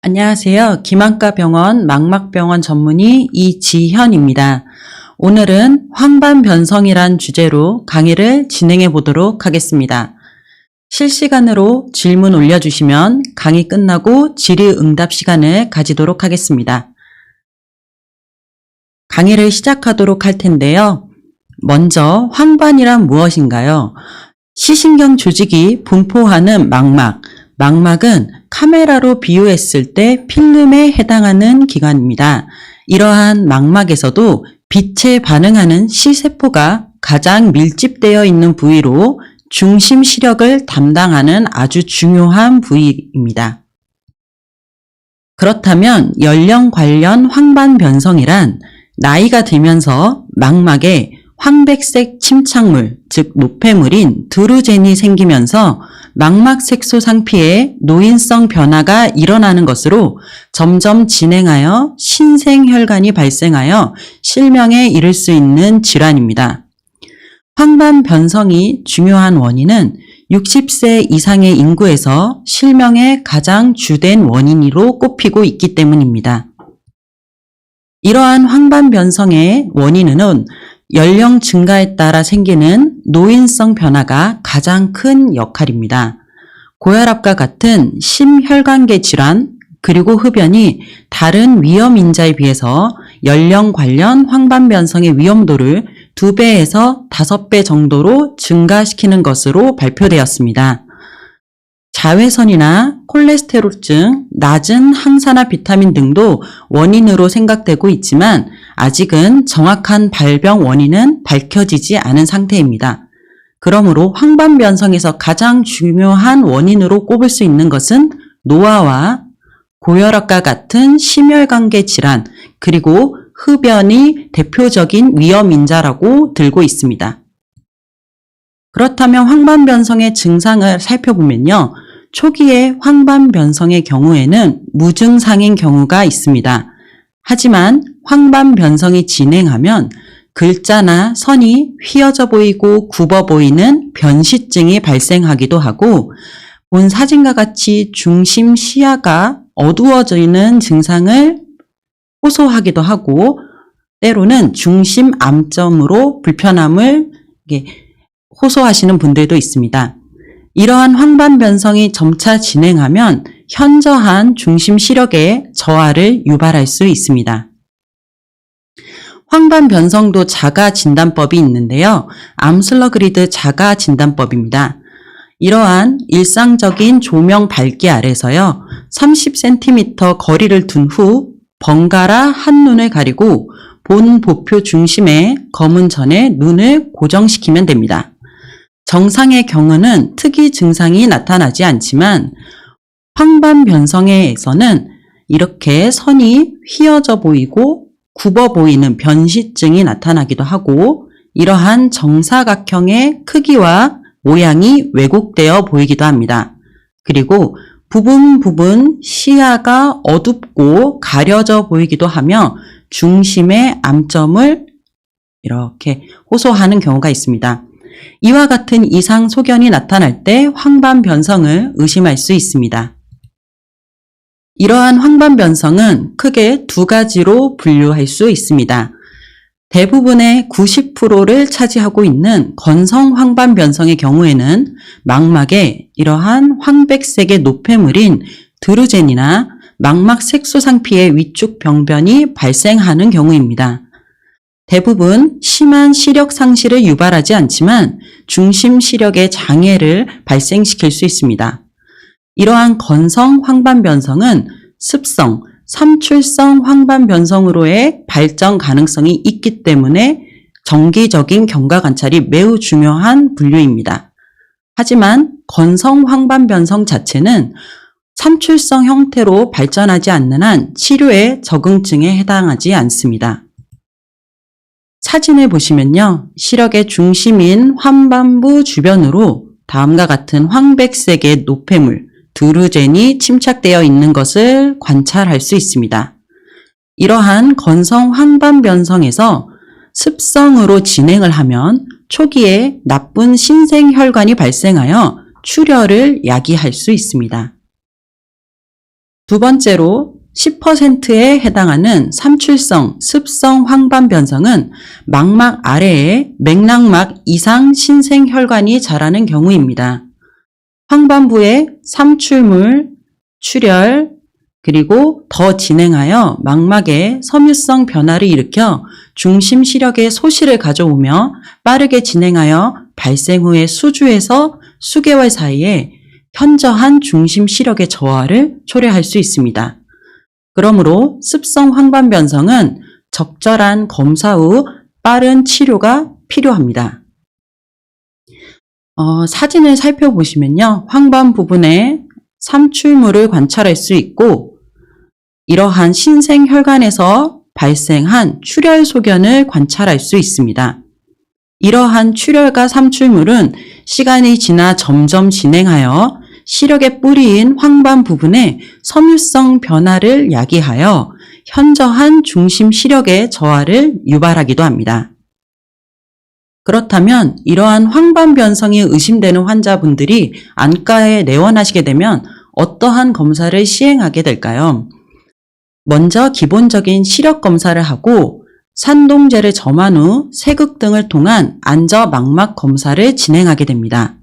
안녕하세요. 김한가 병원 망막병원 전문의 이지현입니다. 오늘은 황반변성이란 주제로 강의를 진행해 보도록 하겠습니다. 실시간으로 질문 올려주시면 강의 끝나고 질의응답 시간을 가지도록 하겠습니다. 강의를 시작하도록 할 텐데요. 먼저 황반이란 무엇인가요? 시신경 조직이 분포하는 망막, 망막은 카메라로 비유했을 때 필름에 해당하는 기관입니다. 이러한 망막에서도 빛에 반응하는 시세포가 가장 밀집되어 있는 부위로 중심 시력을 담당하는 아주 중요한 부위입니다. 그렇다면 연령 관련 황반 변성이란 나이가 들면서 망막에 황백색 침착물, 즉 노폐물인 드루젠이 생기면서 망막 색소 상피에 노인성 변화가 일어나는 것으로 점점 진행하여 신생혈관이 발생하여 실명에 이를 수 있는 질환입니다. 황반 변성이 중요한 원인은 60세 이상의 인구에서 실명의 가장 주된 원인으로 꼽히고 있기 때문입니다. 이러한 황반 변성의 원인은 연령 증가에 따라 생기는 노인성 변화가 가장 큰 역할입니다. 고혈압과 같은 심혈관계 질환 그리고 흡연이 다른 위험 인자에 비해서 연령 관련 황반 변성의 위험도를 2배에서 5배 정도로 증가시키는 것으로 발표되었습니다. 자외선이나 콜레스테롤증, 낮은 항산화 비타민 등도 원인으로 생각되고 있지만 아직은 정확한 발병 원인은 밝혀지지 않은 상태입니다. 그러므로 황반변성에서 가장 중요한 원인으로 꼽을 수 있는 것은 노화와 고혈압과 같은 심혈관계 질환 그리고 흡연이 대표적인 위험 인자라고 들고 있습니다. 그렇다면 황반변성의 증상을 살펴보면요. 초기의 황반변성의 경우에는 무증상인 경우가 있습니다. 하지만 황반 변성이 진행하면 글자나 선이 휘어져 보이고 굽어 보이는 변시증이 발생하기도 하고 본 사진과 같이 중심 시야가 어두워지는 증상을 호소하기도 하고 때로는 중심 암점으로 불편함을 호소하시는 분들도 있습니다. 이러한 황반 변성이 점차 진행하면 현저한 중심 시력의 저하를 유발할 수 있습니다. 황반 변성도 자가 진단법이 있는데요. 암슬러그리드 자가 진단법입니다. 이러한 일상적인 조명 밝기 아래서요. 30cm 거리를 둔 후 번갈아 한눈을 가리고 본 보표 중심에 검은 전에 눈을 고정시키면 됩니다. 정상의 경우는 특이 증상이 나타나지 않지만 황반 변성에서는 이렇게 선이 휘어져 보이고 굽어 보이는 변시증이 나타나기도 하고 이러한 정사각형의 크기와 모양이 왜곡되어 보이기도 합니다. 그리고 부분 부분 시야가 어둡고 가려져 보이기도 하며 중심의 암점을 이렇게 호소하는 경우가 있습니다. 이와 같은 이상 소견이 나타날 때 황반 변성을 의심할 수 있습니다. 이러한 황반 변성은 크게 두 가지로 분류할 수 있습니다. 대부분의 90%를 차지하고 있는 건성 황반 변성의 경우에는 망막에 이러한 황백색의 노폐물인 드루젠이나 망막 색소 상피의 위축 병변이 발생하는 경우입니다. 대부분 심한 시력 상실을 유발하지 않지만 중심 시력의 장애를 발생시킬 수 있습니다. 이러한 건성 황반 변성은 습성, 삼출성 황반 변성으로의 발전 가능성이 있기 때문에 정기적인 경과 관찰이 매우 중요한 분류입니다. 하지만 건성 황반 변성 자체는 삼출성 형태로 발전하지 않는 한 치료에 적응증에 해당하지 않습니다. 사진을 보시면요. 시력의 중심인 환반부 주변으로 다음과 같은 황백색의 노폐물, 드루젠이 침착되어 있는 것을 관찰할 수 있습니다. 이러한 건성 황반 변성에서 습성으로 진행을 하면 초기에 나쁜 신생혈관이 발생하여 출혈을 야기할 수 있습니다. 두 번째로 10%에 해당하는 삼출성, 습성 황반 변성은 망막 아래에 맥락막 이상 신생혈관이 자라는 경우입니다. 황반부에 삼출물, 출혈, 그리고 더 진행하여 망막에 섬유성 변화를 일으켜 중심 시력의 소실을 가져오며 빠르게 진행하여 발생 후에 수주에서 수개월 사이에 현저한 중심 시력의 저하를 초래할 수 있습니다. 그러므로 습성 황반 변성은 적절한 검사 후 빠른 치료가 필요합니다. 어, 사진을 살펴보시면요. 황반 부분에 삼출물을 관찰할 수 있고 이러한 신생혈관에서 발생한 출혈 소견을 관찰할 수 있습니다. 이러한 출혈과 삼출물은 시간이 지나 점점 진행하여 시력의 뿌리인 황반 부분에 섬유성 변화를 야기하여 현저한 중심 시력의 저하를 유발하기도 합니다. 그렇다면 이러한 황반 변성이 의심되는 환자분들이 안과에 내원하시게 되면 어떠한 검사를 시행하게 될까요? 먼저 기본적인 시력 검사를 하고 산동제를 점한 후 세극 등을 통한 안저 망막 검사를 진행하게 됩니다.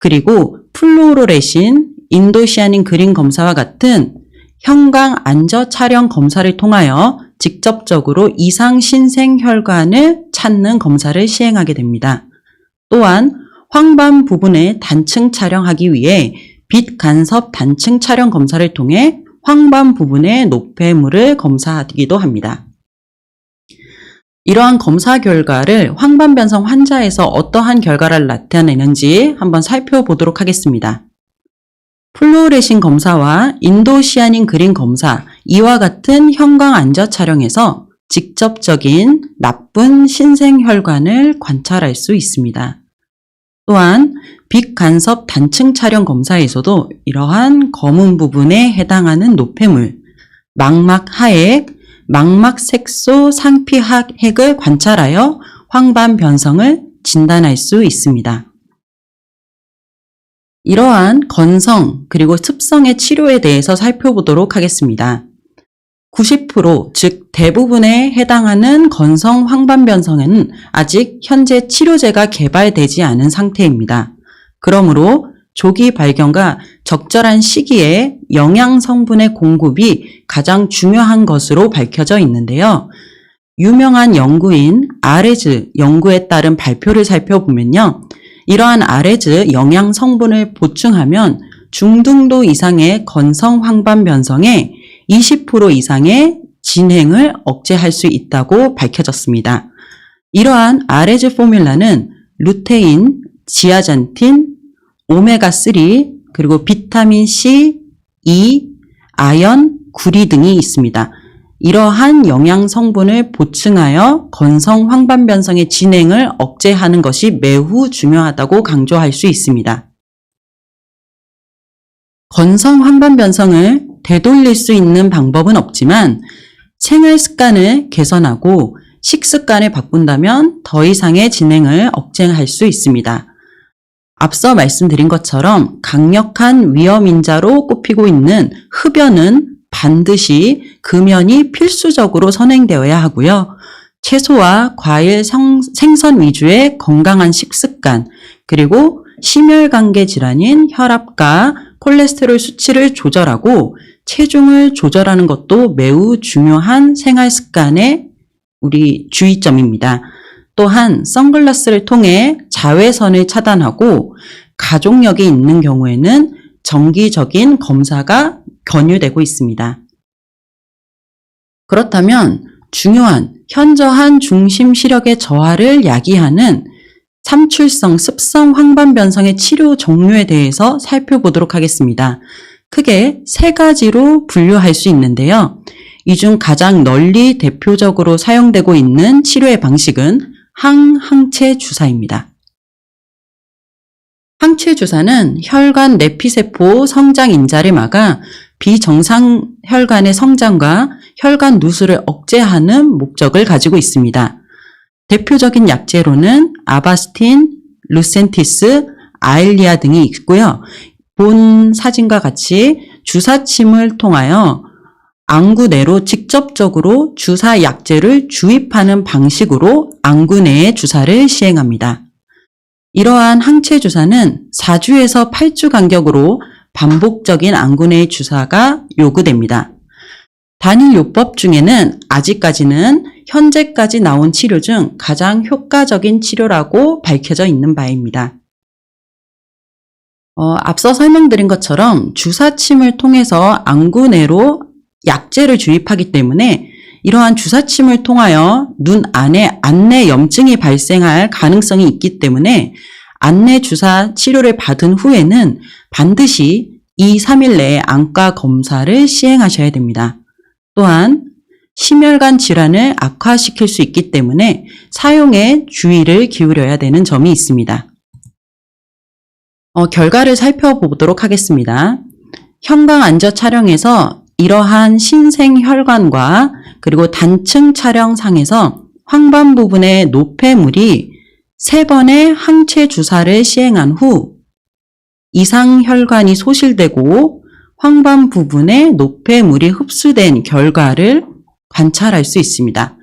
그리고 플루오로레신, 인도시아닌 그린 검사와 같은 형광 안저 촬영 검사를 통하여 직접적으로 이상 신생 혈관을 찾는 검사를 시행하게 됩니다. 또한 황반 부분에 단층 촬영하기 위해 빛 간섭 단층 촬영 검사를 통해 황반 부분의 노폐물을 검사하기도 합니다. 이러한 검사 결과를 황반 변성 환자에서 어떠한 결과를 나타내는지 한번 살펴보도록 하겠습니다. 플루오레신 검사와 인도시아닌 그린 검사, 이와 같은 형광 안저 촬영에서 직접적인 나쁜 신생혈관을 관찰할 수 있습니다. 또한 빛 간섭 단층 촬영 검사에서도 이러한 검은 부분에 해당하는 노폐물, 망막 하액, 망막 색소 상피 하액을 관찰하여 황반 변성을 진단할 수 있습니다. 이러한 건성 그리고 습성의 치료에 대해서 살펴보도록 하겠습니다. 90%, 즉 대부분에 해당하는 건성 황반변성에는 아직 현재 치료제가 개발되지 않은 상태입니다. 그러므로 조기 발견과 적절한 시기에 영양 성분의 공급이 가장 중요한 것으로 밝혀져 있는데요. 유명한 연구인 아레즈 연구에 따른 발표를 살펴보면요. 이러한 아레즈 영양 성분을 보충하면 중등도 이상의 건성 황반 변성에 20% 이상의 진행을 억제할 수 있다고 밝혀졌습니다. 이러한 아레즈 포뮬라는 루테인, 지아잔틴, 오메가3, 그리고 비타민 C, E, 아연, 구리 등이 있습니다. 이러한 영양 성분을 보충하여 건성 황반 변성의 진행을 억제하는 것이 매우 중요하다고 강조할 수 있습니다. 건성 황반 변성을 되돌릴 수 있는 방법은 없지만 생활 습관을 개선하고 식습관을 바꾼다면 더 이상의 진행을 억제할 수 있습니다. 앞서 말씀드린 것처럼 강력한 위험인자로 꼽히고 있는 흡연은 반드시 금연이 필수적으로 선행되어야 하고요. 채소와 과일, 성, 생선 위주의 건강한 식습관, 그리고 심혈관계 질환인 혈압과 콜레스테롤 수치를 조절하고 체중을 조절하는 것도 매우 중요한 생활 습관의 우리 주의점입니다. 또한 선글라스를 통해 자외선을 차단하고 가족력이 있는 경우에는 정기적인 검사가 권유되고 있습니다. 그렇다면 중요한 현저한 중심 시력의 저하를 야기하는 삼출성 습성 황반 변성의 치료 종류에 대해서 살펴보도록 하겠습니다. 크게 세 가지로 분류할 수 있는데요. 이 중 가장 널리 대표적으로 사용되고 있는 치료의 방식은 항항체 주사입니다. 항체 주사는 혈관 내피세포 성장 인자를 막아 비정상 혈관의 성장과 혈관 누수를 억제하는 목적을 가지고 있습니다. 대표적인 약재로는 아바스틴, 루센티스, 아일리아 등이 있고요. 본 사진과 같이 주사침을 통하여 안구 내로 직접적으로 주사 약제를 주입하는 방식으로 안구 내에 주사를 시행합니다. 이러한 항체 주사는 4주에서 8주 간격으로 반복적인 안구 내 주사가 요구됩니다. 단일 요법 중에는 아직까지는 현재까지 나온 치료 중 가장 효과적인 치료라고 밝혀져 있는 바입니다. 어, 앞서 설명드린 것처럼 주사침을 통해서 안구 내로 약제를 주입하기 때문에 이러한 주사침을 통하여 눈 안에 안내 염증이 발생할 가능성이 있기 때문에 안내 주사 치료를 받은 후에는 반드시 2, 3일 내에 안과 검사를 시행하셔야 됩니다. 또한 심혈관 질환을 악화시킬 수 있기 때문에 사용에 주의를 기울여야 되는 점이 있습니다. 어, 결과를 살펴보도록 하겠습니다. 형광 안저 촬영에서 이러한 신생 혈관과 그리고 단층 촬영상에서 황반 부분의 노폐물이 세 번의 항체 주사를 시행한 후 이상 혈관이 소실되고 황반 부분에 노폐물이 흡수된 결과를 관찰할 수 있습니다.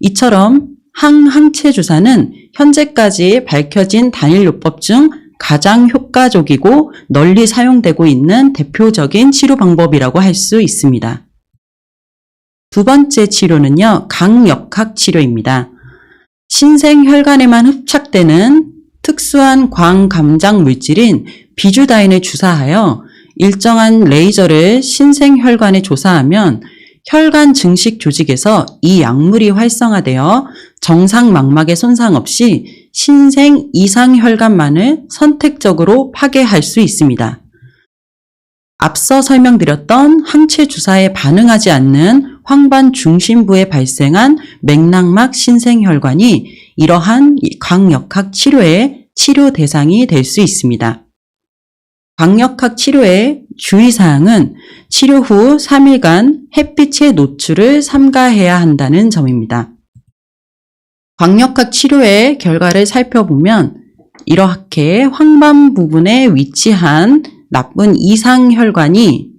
이처럼 항항체 주사는 현재까지 밝혀진 단일요법 중 가장 효과적이고 널리 사용되고 있는 대표적인 치료 방법이라고 할 수 있습니다. 두 번째 치료는요, 강역학 치료입니다. 신생 혈관에만 흡착되는 특수한 광감장 물질인 비주다인을 주사하여 일정한 레이저를 신생 혈관에 조사하면 혈관 증식 조직에서 이 약물이 활성화되어 정상 망막에 손상 없이 신생 이상 혈관만을 선택적으로 파괴할 수 있습니다. 앞서 설명드렸던 항체 주사에 반응하지 않는 황반 중심부에 발생한 맥락막 신생혈관이 이러한 광역학 치료의 치료 대상이 될 수 있습니다. 광역학 치료의 주의사항은 치료 후 3일간 햇빛의 노출을 삼가해야 한다는 점입니다. 광역학 치료의 결과를 살펴보면 이렇게 황반 부분에 위치한 나쁜 이상혈관이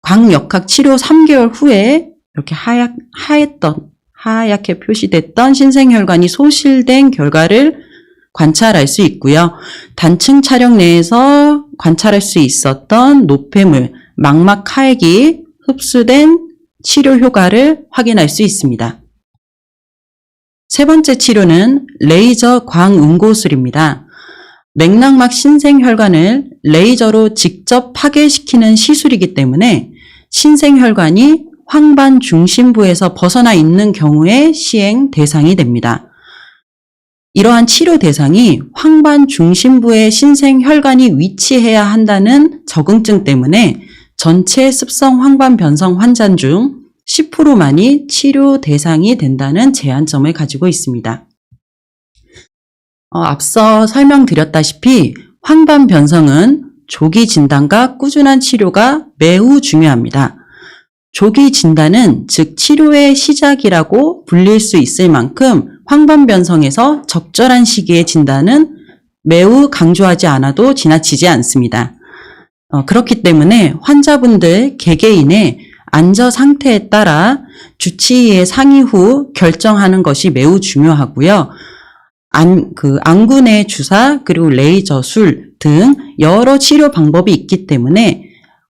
광역학 치료 3개월 후에 이렇게 하얗, 하였던, 하얗게 표시됐던 신생혈관이 소실된 결과를 관찰할 수 있고요. 단층 촬영 내에서 관찰할 수 있었던 노폐물, 망막 하액이 흡수된 치료 효과를 확인할 수 있습니다. 세 번째 치료는 레이저 광응고술입니다. 맥락막 신생혈관을 레이저로 직접 파괴시키는 시술이기 때문에 신생혈관이 황반 중심부에서 벗어나 있는 경우에 시행 대상이 됩니다. 이러한 치료 대상이 황반 중심부에 신생혈관이 위치해야 한다는 적응증 때문에 전체 습성 황반 변성 환자 중 10%만이 치료 대상이 된다는 제한점을 가지고 있습니다. 어, 앞서 설명드렸다시피 황반 변성은 조기 진단과 꾸준한 치료가 매우 중요합니다. 조기 진단은 즉 치료의 시작이라고 불릴 수 있을 만큼 황반 변성에서 적절한 시기에 진단은 매우 강조하지 않아도 지나치지 않습니다. 어, 그렇기 때문에 환자분들 개개인의 안저 상태에 따라 주치의의 상의 후 결정하는 것이 매우 중요하고요. 안, 그내 주사 그리고 레이저 술 등 여러 치료 방법이 있기 때문에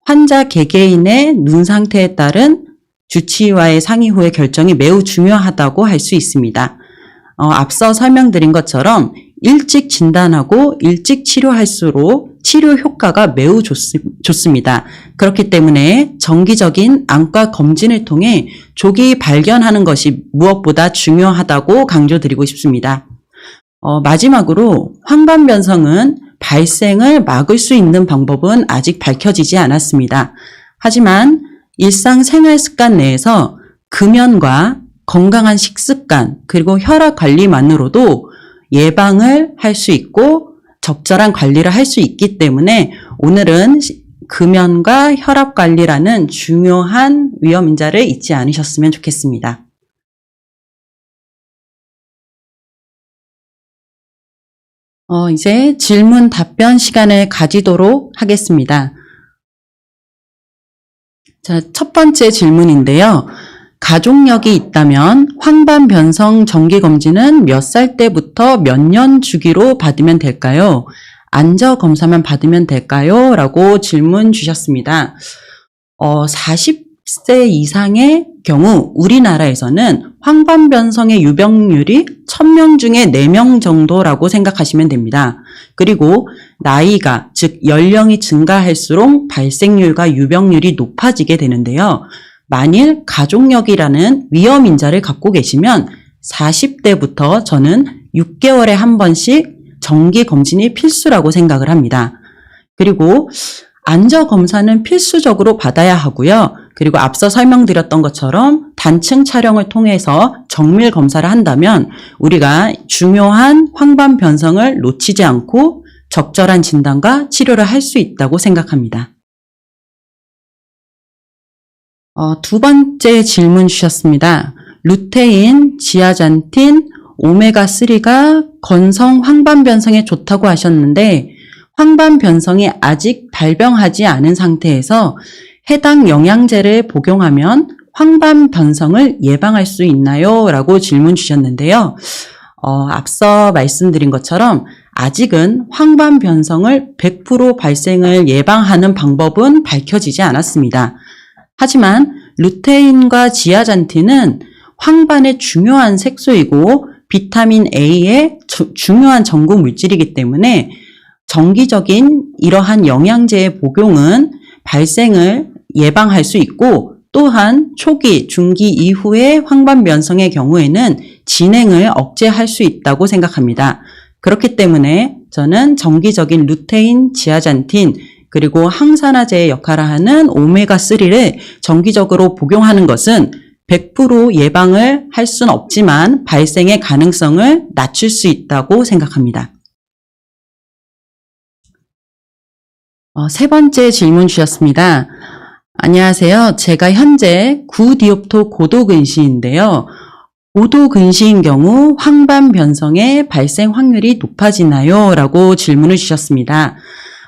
환자 개개인의 눈 상태에 따른 주치의와의 상의 후의 결정이 매우 중요하다고 할 수 있습니다. 어, 앞서 설명드린 것처럼 일찍 진단하고 일찍 치료할수록 치료 효과가 매우 좋, 좋습니다. 그렇기 때문에 정기적인 안과 검진을 통해 조기 발견하는 것이 무엇보다 중요하다고 강조드리고 싶습니다. 어, 마지막으로 황반변성은 발생을 막을 수 있는 방법은 아직 밝혀지지 않았습니다. 하지만 일상 생활 습관 내에서 금연과 건강한 식습관 그리고 혈압 관리만으로도 예방을 할 수 있고 적절한 관리를 할 수 있기 때문에 오늘은 금연과 혈압 관리라는 중요한 위험 인자를 잊지 않으셨으면 좋겠습니다. 어, 이제 질문 답변 시간을 가지도록 하겠습니다. 자, 첫 번째 질문인데요. 가족력이 있다면 황반 변성 정기 검진은 몇 살 때부터 몇 년 주기로 받으면 될까요? 안저 검사만 받으면 될까요? 라고 질문 주셨습니다. 어, 40세 이상의 경우 우리나라에서는 황반 변성의 유병률이 1000명 중에 4명 정도라고 생각하시면 됩니다. 그리고 나이가 즉 연령이 증가할수록 발생률과 유병률이 높아지게 되는데요. 만일 가족력이라는 위험 인자를 갖고 계시면 40대부터 저는 6개월에 한 번씩 정기 검진이 필수라고 생각을 합니다. 그리고 안저 검사는 필수적으로 받아야 하고요. 그리고 앞서 설명드렸던 것처럼 단층 촬영을 통해서 정밀 검사를 한다면 우리가 중요한 황반 변성을 놓치지 않고 적절한 진단과 치료를 할 수 있다고 생각합니다. 어, 두 번째 질문 주셨습니다. 루테인, 지아잔틴, 오메가3가 건성 황반 변성에 좋다고 하셨는데 황반 변성이 아직 발병하지 않은 상태에서 해당 영양제를 복용하면 황반 변성을 예방할 수 있나요? 라고 질문 주셨는데요. 어, 앞서 말씀드린 것처럼 아직은 황반 변성을 100% 발생을 예방하는 방법은 밝혀지지 않았습니다. 하지만 루테인과 지아잔틴은 황반의 중요한 색소이고 비타민 A의 주- 중요한 전구 물질이기 때문에 정기적인 이러한 영양제의 복용은 발생을 예방할 수 있고 또한 초기, 중기 이후의 황반 변성의 경우에는 진행을 억제할 수 있다고 생각합니다. 그렇기 때문에 저는 정기적인 루테인, 지아잔틴, 그리고 항산화제의 역할을 하는 오메가3를 정기적으로 복용하는 것은 100% 예방을 할 수는 없지만 발생의 가능성을 낮출 수 있다고 생각합니다. 어, 세 번째 질문 주셨습니다. 안녕하세요. 제가 현재 9디옵토 고도근시인데요. 고도근시인 경우 황반 변성의 발생 확률이 높아지나요? 라고 질문을 주셨습니다.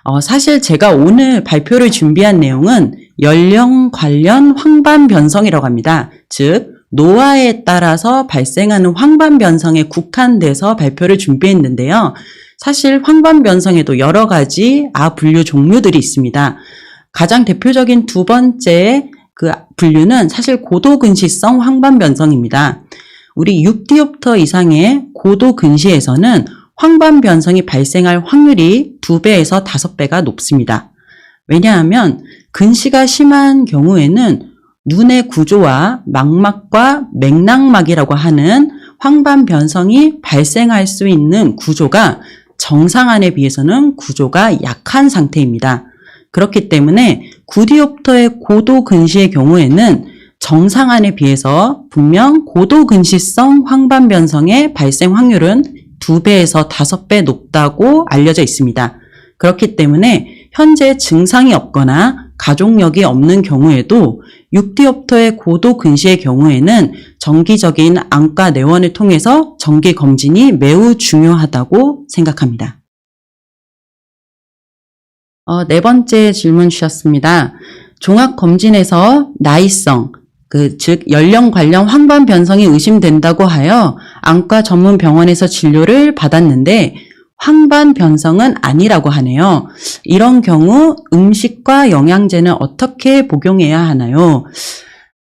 어, 사실 제가 오늘 발표를 준비한 내용은 연령 관련 황반 변성이라고 합니다. 즉, 노화에 따라서 발생하는 황반 변성에 국한돼서 발표를 준비했는데요. 사실 황반 변성에도 여러 가지 아 분류 종류들이 있습니다. 가장 대표적인 두 번째 그 분류는 사실 고도근시성 황반 변성입니다. 우리 6디옵터 이상의 고도근시에서는 황반 변성이 발생할 확률이 2배에서 5배가 높습니다. 왜냐하면 근시가 심한 경우에는 눈의 구조와 망막과 맥락막이라고 하는 황반 변성이 발생할 수 있는 구조가 정상안에 비해서는 구조가 약한 상태입니다. 그렇기 때문에 9디옵터의 고도 근시의 경우에는 정상안에 비해서 분명 고도 근시성 황반 변성의 발생 확률은 2배에서 5배 높다고 알려져 있습니다. 그렇기 때문에 현재 증상이 없거나 가족력이 없는 경우에도 6디옵터의 고도 근시의 경우에는 정기적인 안과 내원을 통해서 정기 검진이 매우 중요하다고 생각합니다. 어, 네 번째 질문 주셨습니다. 종합 검진에서 나이성, 그, 즉, 연령 관련 황반 변성이 의심된다고 하여 안과 전문 병원에서 진료를 받았는데 황반 변성은 아니라고 하네요. 이런 경우 음식과 영양제는 어떻게 복용해야 하나요?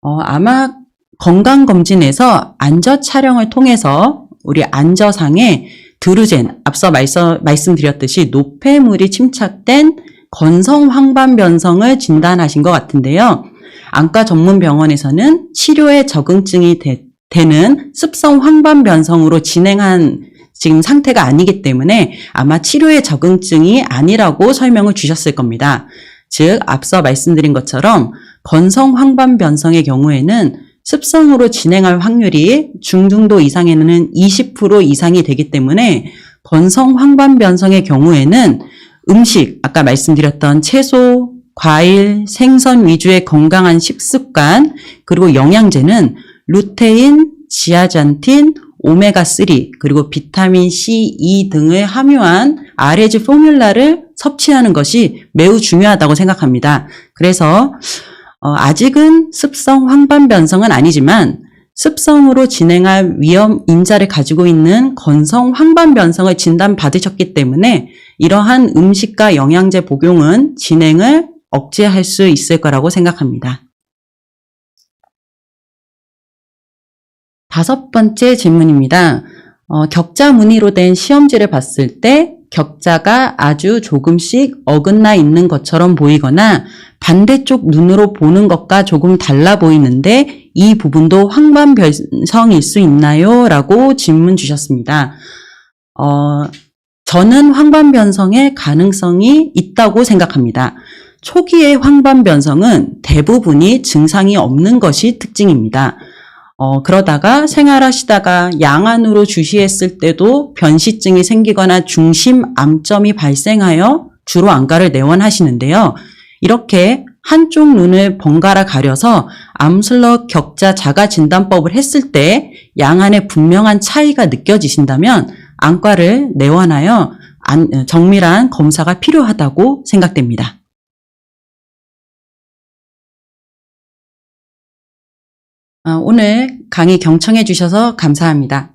어, 아마 건강검진에서 안저 촬영을 통해서 우리 안저상에 드루젠, 앞서 말서, 말씀드렸듯이 노폐물이 침착된 건성 황반 변성을 진단하신 것 같은데요. 안과 전문 병원에서는 치료에 적응증이 되, 는 습성 황반 변성으로 진행한 지금 상태가 아니기 때문에 아마 치료에 적응증이 아니라고 설명을 주셨을 겁니다. 즉, 앞서 말씀드린 것처럼 건성 황반 변성의 경우에는 습성으로 진행할 확률이 중등도 이상에는 20% 이상이 되기 때문에 건성 황반 변성의 경우에는 음식, 아까 말씀드렸던 채소, 과일, 생선 위주의 건강한 식습관, 그리고 영양제는 루테인, 지아잔틴, 오메가3, 그리고 비타민 C, E 등을 함유한 RH 포뮬라를 섭취하는 것이 매우 중요하다고 생각합니다. 그래서 어, 아직은 습성 황반 변성은 아니지만 습성으로 진행할 위험 인자를 가지고 있는 건성 황반 변성을 진단받으셨기 때문에 이러한 음식과 영양제 복용은 진행을 억제할 수 있을 거라고 생각합니다. 다섯 번째 질문입니다. 어, 격자 무늬로 된 시험지를 봤을 때 격자가 아주 조금씩 어긋나 있는 것처럼 보이거나 반대쪽 눈으로 보는 것과 조금 달라 보이는데 이 부분도 황반 변성일 수 있나요? 라고 질문 주셨습니다. 어, 저는 황반 변성의 가능성이 있다고 생각합니다. 초기의 황반 변성은 대부분이 증상이 없는 것이 특징입니다. 어, 그러다가 생활하시다가 양안으로 주시했을 때도 변시증이 생기거나 중심 암점이 발생하여 주로 안과를 내원하시는데요. 이렇게 한쪽 눈을 번갈아 가려서 암슬러 격자 자가 진단법을 했을 때 양안에 분명한 차이가 느껴지신다면 안과를 내원하여 안- 정밀한 검사가 필요하다고 생각됩니다. 오늘 강의 경청해 주셔서 감사합니다.